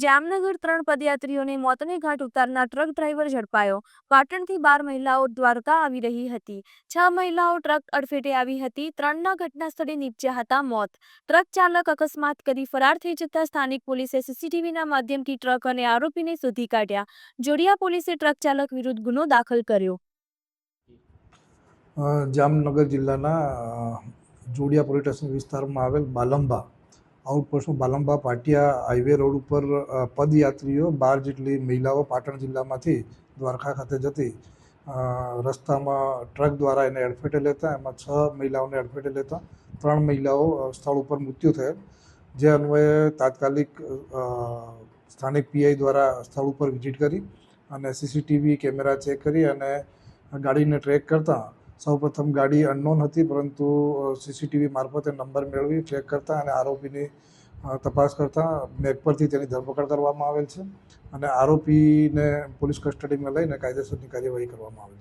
જામનગર ત્રણ પદયાત્રીઓને મોતને ઘાટ ઉતારનાર truck driver ઝડપાયો. પાટણથી બાર મહિલાઓ દ્વારકા આવી રહી હતી. છ મહિલાઓ ટ્રક અડફેટે આવી હતી. ત્રણના ઘટના સ્થળે નીપજ્યા હતા મોત. ટ્રક ચાલક અકસ્માત કરી ફરાર થઈ જતા સ્થાનિક પોલીસે સીસીટીવીના માધ્યમથી ટ્રક અને આરોપીને શોધી કાઢ્યા. જોડિયા પોલીસે ટ્રક ચાલક વિરુદ્ધ ગુનો દાખલ કર્યો. જામનગર જિલ્લાના જોડિયા પોલીસ સ્ટેશન વિસ્તારમાં આવેલ Balamba outpost Balamba Patiya highway road ઉપર પદયાત્રીઓ બાર જેટલી મહિલાઓ પાટણ જિલ્લામાંથી દ્વારકા ખાતે જતી રસ્તામાં ટ્રક દ્વારા એને અડફેટે લેતા, એમાં છ મહિલાઓને અડફેટે લેતા, ત્રણ મહિલાઓ સ્થળ ઉપર મૃત્યુ થયેલ જે અન્વયે તાત્કાલિક સ્થાનિક પીઆઈ દ્વારા સ્થળ ઉપર વિઝિટ કરી અને સીસીટીવી કેમેરા ચેક કરી અને ગાડીને ટ્રેક કરતાં સૌપ્રથમ ગાડી અનનોન હતી, પરંતુ સીસીટીવી મારફતે નંબર મેળવી ચેક કરતા અને આરોપીની તપાસ કરતાં મેક પરથી તેની ધરપકડ કરવામાં આવેલ છે અને આરોપીને પોલીસ કસ્ટડીમાં લઈને કાયદેસરની કાર્યવાહી કરવામાં આવેલ છે.